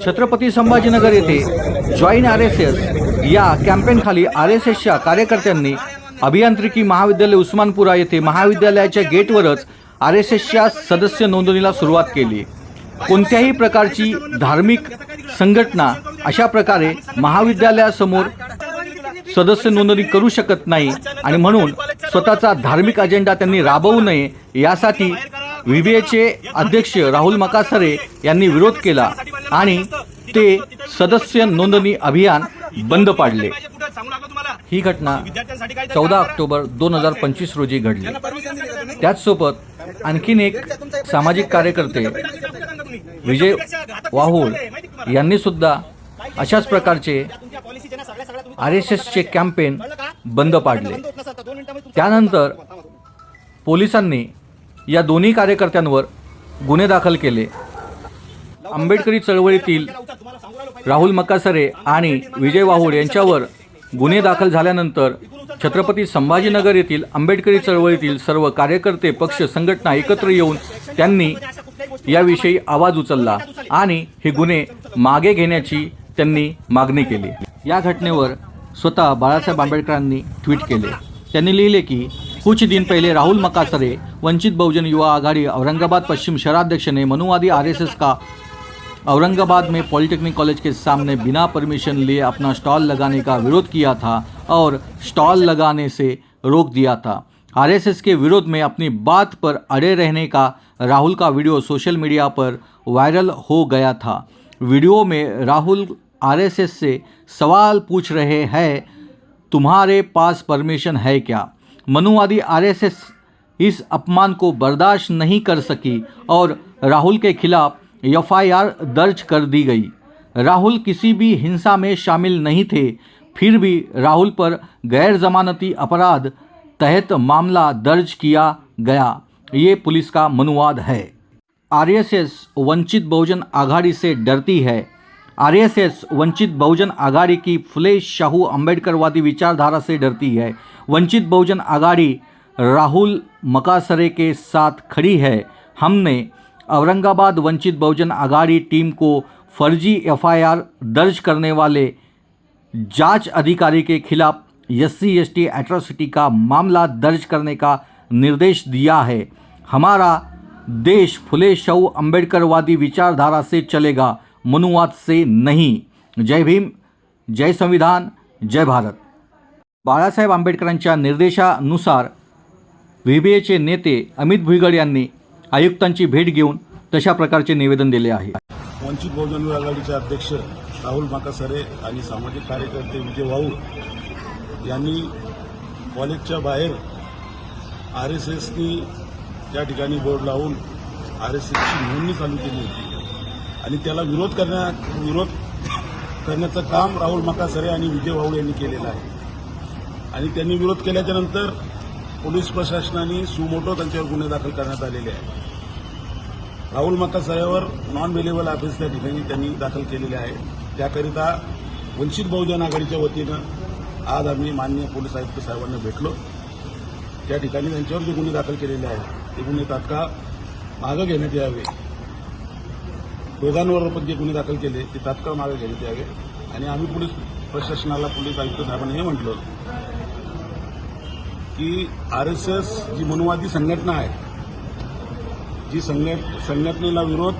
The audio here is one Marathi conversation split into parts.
छत्रपती संभाजीनगर येथे जॉईन आर एस एस या कॅम्पेनखाली आर एस एसच्या कार्यकर्त्यांनी अभियांत्रिकी महाविद्यालय उस्मानपुरा येथे महाविद्यालयाच्या गेटवरच आर एस एसच्या सदस्य नोंदणीला सुरुवात केली. कोणत्याही प्रकारची धार्मिक संघटना अशा प्रकारे महाविद्यालयासमोर सदस्य नोंदणी करू शकत नाही आणि म्हणून स्वतःचा धार्मिक अजेंडा त्यांनी राबवू नये यासाठी व्हीबीएचे अध्यक्ष राहुल मकासरे यांनी विरोध केला. आणि ते सदस्य नोंदणी अभियान बंद पाडले. ही घटना चौदा ऑक्टोबर दोन हजार पंचवीस रोजी घडली. त्याचसोबत आणखीन एक सामाजिक कार्यकर्ते विजय वाहुळ यांनी सुद्धा अशाच प्रकारचे आर एस एसचे कॅम्पेन बंद पाडले. त्यानंतर पोलिसांनी या दोन्ही कार्यकर्त्यांवर गुन्हे दाखल केले. आंबेडकरी चळवळीतील राहुल मकासरे आणि विजय वाहूड यांच्यावर गुन्हे दाखल झाल्यानंतर छत्रपती संभाजीनगर येथील आंबेडकरी चळवळीतील सर्व कार्यकर्ते पक्ष संघटना एकत्र येऊन त्यांनी याविषयी आवाज उचलला आणि हे गुन्हे मागे घेण्याची त्यांनी मागणी केली. या घटनेवर स्वतः बाळासाहेब आंबेडकरांनी ट्विट केले. त्यांनी लिहिले की कुछ दिन पहले राहुल मकासरे वंचित बहुजन युवा आघाड़ी औरंगाबाद पश्चिम शहराध्यक्ष ने मनुवादी आरएसएस का औरंगाबाद में पॉलिटेक्निक कॉलेज के सामने बिना परमिशन लिए अपना स्टॉल लगाने का विरोध किया था और स्टॉल लगाने से रोक दिया था। आरएसएस के विरोध में अपनी बात पर अड़े रहने का राहुल का वीडियो सोशल मीडिया पर वायरल हो गया था। वीडियो में राहुल आरएसएस से सवाल पूछ रहे हैं, तुम्हारे पास परमिशन है क्या? मनुवादी आरएसएस इस अपमान को बर्दाश्त नहीं कर सकी और राहुल के खिलाफ एफआईआर दर्ज कर दी गई। राहुल किसी भी हिंसा में शामिल नहीं थे, फिर भी राहुल पर गैर जमानती अपराध तहत मामला दर्ज किया गया। ये पुलिस का मनुवाद है। आरएसएस वंचित बहुजन आघाड़ी से डरती है। आरएसएस वंचित बहुजन आघाड़ी की फुले शाहू अंबेडकरवादी विचारधारा से डरती है। वंचित बहुजन आघाड़ी राहुल मकासरे के साथ खड़ी है। हमने औरंगाबाद वंचित बहुजन आघाड़ी टीम को फर्जी एफआईआर दर्ज करने वाले जाँच अधिकारी के खिलाफ S C S T atrocity का मामला दर्ज करने का निर्देश दिया है। हमारा देश फुले शव अंबेडकरवादी विचारधारा से चलेगा, मनुवाद से नहीं। जय भीम, जय संविधान, जय भारत। बाळासाहेब आंबेडकरांच्या निर्देशानुसार व्ही बी एचे नेते अमित भुईगड यांनी आयुक्तांची भेट घेऊन तशा प्रकारचे निवेदन दिले आहे. वंचित बहुजन आघाडीचे अध्यक्ष राहुल माकासरे आणि सामाजिक कार्यकर्ते विजय वाऊळ यांनी कॉलेजच्या बाहेर आर एस एसनी त्या ठिकाणी बोर्ड लावून आर एस एसची नोंदणी चालू केली होती. आणि त्याला विरोध करण्या विरोध करण्याचं काम राहुल माकासरे आणि विजय वाऊळ यांनी केलेलं आहे. आणि त्यांनी विरोध केल्याच्यानंतर पोलीस प्रशासनाने सुमोटो त्यांच्यावर गुन्हे दाखल करण्यात आलेले आहेत. राहुल मक्कासाहेबावर नॉन वेलेबल ऑफिस त्या ठिकाणी त्यांनी दाखल केलेले आहे त्याकरिता वंचित बहुजन आघाडीच्या वतीनं आज आम्ही माननीय पोलीस आयुक्त साहेबांना भेटलो. त्या ठिकाणी त्यांच्यावर जे गुन्हे दाखल केलेले आहेत ते गुन्हे तात्काळ मागं घेण्यात यावे. दोघांवर पण जे गुन्हे दाखल केले ते तात्काळ मागे घेण्यात यावे. आणि आम्ही पोलीस प्रशासनाला पोलीस आयुक्त साहेबांना हे म्हटलं की आरएसएस जी मनुवादी संघटना आहे जी संघट संघटनेला विरोध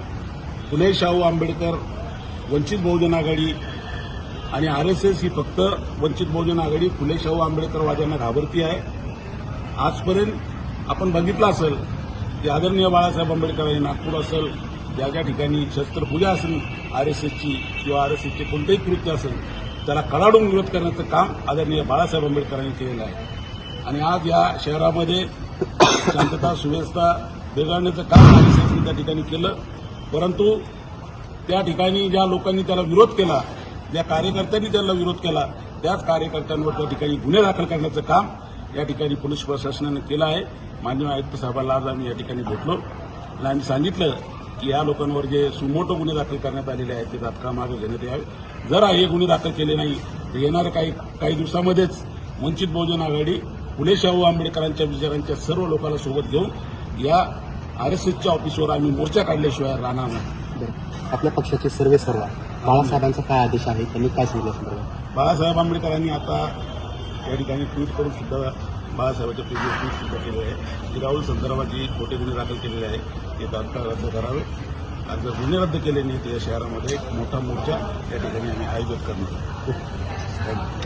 फुले शाहू आंबेडकर वंचित बहुजन आघाडी आणि आरएसएस ही फक्त वंचित बहुजन आघाडी फुले शाहू आंबेडकरवाद्यांना घाबरती आहे. आजपर्यंत आपण बघितलं असेल की आदरणीय बाळासाहेब आंबेडकर यांनी नागपूर असेल ज्या ज्या ठिकाणी शस्त्रपूजा असेल आरएसएसची किंवा आरएसएसचे कोणतेही कृत्य असेल त्याला कडाडून विरोध करण्याचं काम आदरणीय बाळासाहेब आंबेडकरांनी केलेलं आहे. आणि आज या शहरामध्ये शांतता सुव्यवस्था बिघडण्याचं काम आरएसएसने त्या ठिकाणी केलं. परंतु त्या ठिकाणी ज्या लोकांनी त्याला विरोध केला ज्या कार्यकर्त्यांनी त्याला विरोध केला त्याच कार्यकर्त्यांवर त्या ठिकाणी गुन्हे दाखल करण्याचं काम या ठिकाणी पोलीस प्रशासनानं केलं आहे. माननीय आयुक्त साहेबांना आज आम्ही या ठिकाणी भेटलो. आणि आम्ही सांगितलं की या लोकांवर जे सुमोटो गुन्हे दाखल करण्यात आलेले आहेत ते तात्काळ मागे घेण्यात यावे. जर हे गुन्हे दाखल केले नाही तर येणाऱ्या काही काही दिवसामध्येच वंचित बहुजन आघाडी फुले शाहू आंबेडकरांच्या विचारांच्या सर्व लोकांना सोबत घेऊन या आरएसएसच्या ऑफिसवर आम्ही मोर्चा काढल्याशिवाय राहणार नाही. आपल्या पक्षाचे सर्वे सर्वा. बाळासाहेबांचा काय आदेश आहे? त्यांनी काय सांगितलं बाळासाहेब आंबेडकरांनी आता या ठिकाणी ट्विट करून सुद्धा बाळासाहेबांच्या पेजवर ट्विट सुद्धा केले आहे. की राहुल संदर्भात जी खोटे गुन्हे दाखल केलेले आहे ते तात्काळ रद्द करावे. आणि जर गुन्हे रद्द केले नाही तर या शहरामध्ये एक मोठा मोर्चा या ठिकाणी आम्ही आयोजित करणार आहोत. थँक्यू